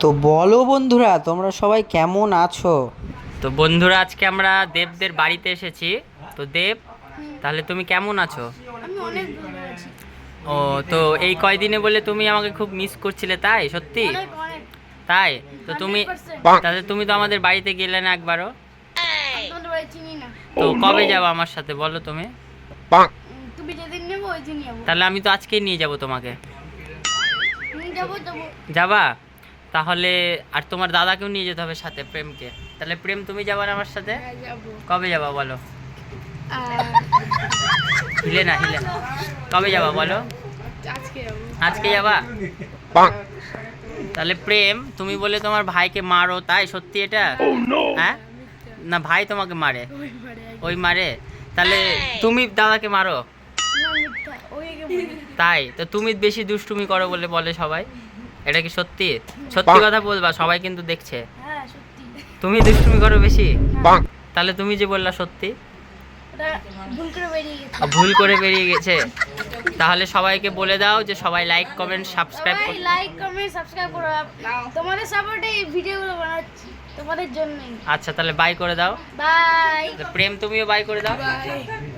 তো বলো বন্ধুরা তোমরা সবাই কেমন আছো? তো বন্ধুরা আজকে আমরা দেবদের বাড়িতে এসেছি। তো দেব তাহলে তুমি কেমন আছো? ও তো এই কয়দিনে বলে তুমি আমাকে খুব মিস করছিলে তাই? সত্যি? তাই? তো তুমি তাহলে তুমি তো আমাদের বাড়িতে গেলে না একবারও? তো কবে যাব আমার সাথে বলো তুমি? উম, তুমি যেদিন নেব ওই দিন যাব তাহলে আমি তো আজকেই নিয়ে যাব তোমাকে। তুমি যাব যাব। যাবা? তাহলে আর তোমার দাদাকেও নিয়ে যেতে হবে সাথে প্রেমকে। তাহলে প্রেম তুমি যাবা না আমার সাথে? হ্যাঁ যাব। কবে যাবা বলো? হিলে না হিলে। না কবে যাবা বলো? আজকে যাবা। তাহলে প্রেম তুমি বলে তোমার ভাইকে মারো তাই সত্যি এটা? হ্যাঁ? না ভাই তোমাকে মারে। ওই মারে। তাহলে তুমি দাদাকে মারো। তাই? তো তুমি বেশি দুষ্টুমি করো বলে বলে সবাই। এটা কি সত্যি? সত্যি কথা বলবা সবাই কিন্তু দেখছে। হ্যাঁ সত্যি। তুমি দুষ্টুমি করো বেশি। না, তাহলে তুমি যে বললা সত্যি। ভুল করে বেরিয়ে গেছে। আ, ভুল করে বেরিয়ে গেছে। তাহলে সবাইকে বলে দাও যে সবাই লাইক কমেন্ট সাবস্ক্রাইব সবাই লাইক কমেন্ট সাবস্ক্রাইব করো। তোমাদের সাপোর্টে এই ভিডিওগুলো বানাচ্ছি। তোমাদের জন্যই। আচ্ছা তাহলে বাই করে দাও। বাই প্রেম তুমিও বাই করে দাও। বাই